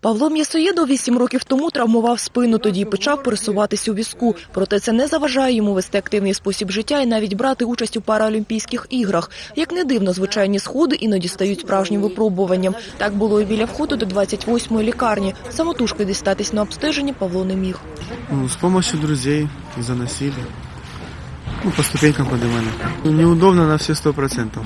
Павло М'ясоєдов вісім років тому травмував спину, тоді почав пересуватись у візку. Проте це не заважає йому вести активний спосіб життя і навіть брати участь у Паралімпійських іграх. Як не дивно, звичайні сходи іноді стають справжнім випробуванням. Так було і біля входу до 28-ї лікарні. Самотужки дістатись на обстеження Павло не міг. Ну, с помощью друзей заносили. Ну, по ступенькам поднимали. Ну, неудобно на сто процентов.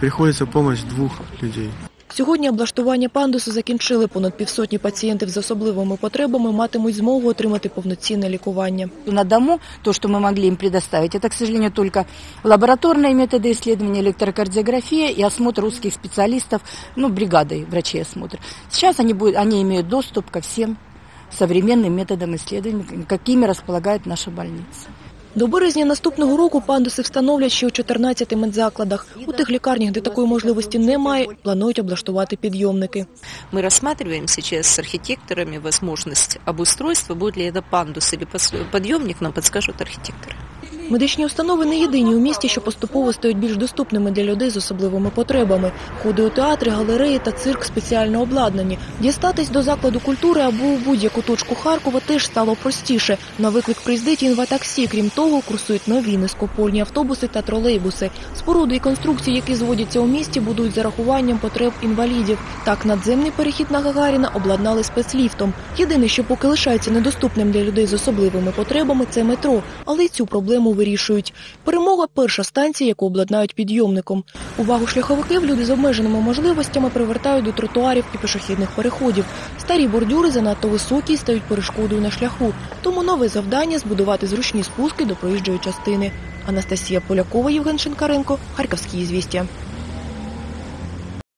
Приходится помощь двух людей. Сьогодні облаштування пандусу закінчили. Понад півсотні пацієнтів з особливими потребами матимуть змогу отримати повноцінне лікування. На дому то, что мы могли им предоставить, это, к сожалению, только лабораторные методы исследования, электрокардиография и осмотр узких специалистов, ну, бригадой врачей осмотр. Сейчас они, будут, они имеют доступ ко всем современным методам исследований, какими располагает наша больница. До березня наступного року пандуси встановлять ще у 14 медзакладах. У тих лікарнях, де такої можливості немає, планують облаштувати підйомники. Мы рассматриваем сейчас с архитекторами возможность обустройства, будет ли это пандус или пос- подъемник, нам подскажут архитекторы. Медичні установи не єдині у місті, що поступово стають більш доступними для людей з особливими потребами. Ходи у театри, галереї та цирк спеціально обладнані. Дістатись до закладу культури або у будь-яку точку Харкова теж стало простіше. На виклик приїздить інватаксі. Крім того, курсують нові низькопольні автобуси та тролейбуси. Споруди і конструкції, які зводяться у місті, будують за рахуванням потреб інвалідів. Так, надземний перехід на Гагаріна обладнали спецліфтом. Єдине, що поки лишається недоступним для людей з особливими потребами, це метро. Але й цю проблему вирішують. Перемога перша станція, яку обладнають підйомником. Увагу шляховиків люди з обмеженими можливостями привертають до тротуарів і пішохідних переходів. Старі бордюри занадто високі і стають перешкодою на шляху. Тому нове завдання збудувати зручні спуски до проїжджої частини. Анастасія Полякова, Євген Шинкаренко, Харківські ізвістія.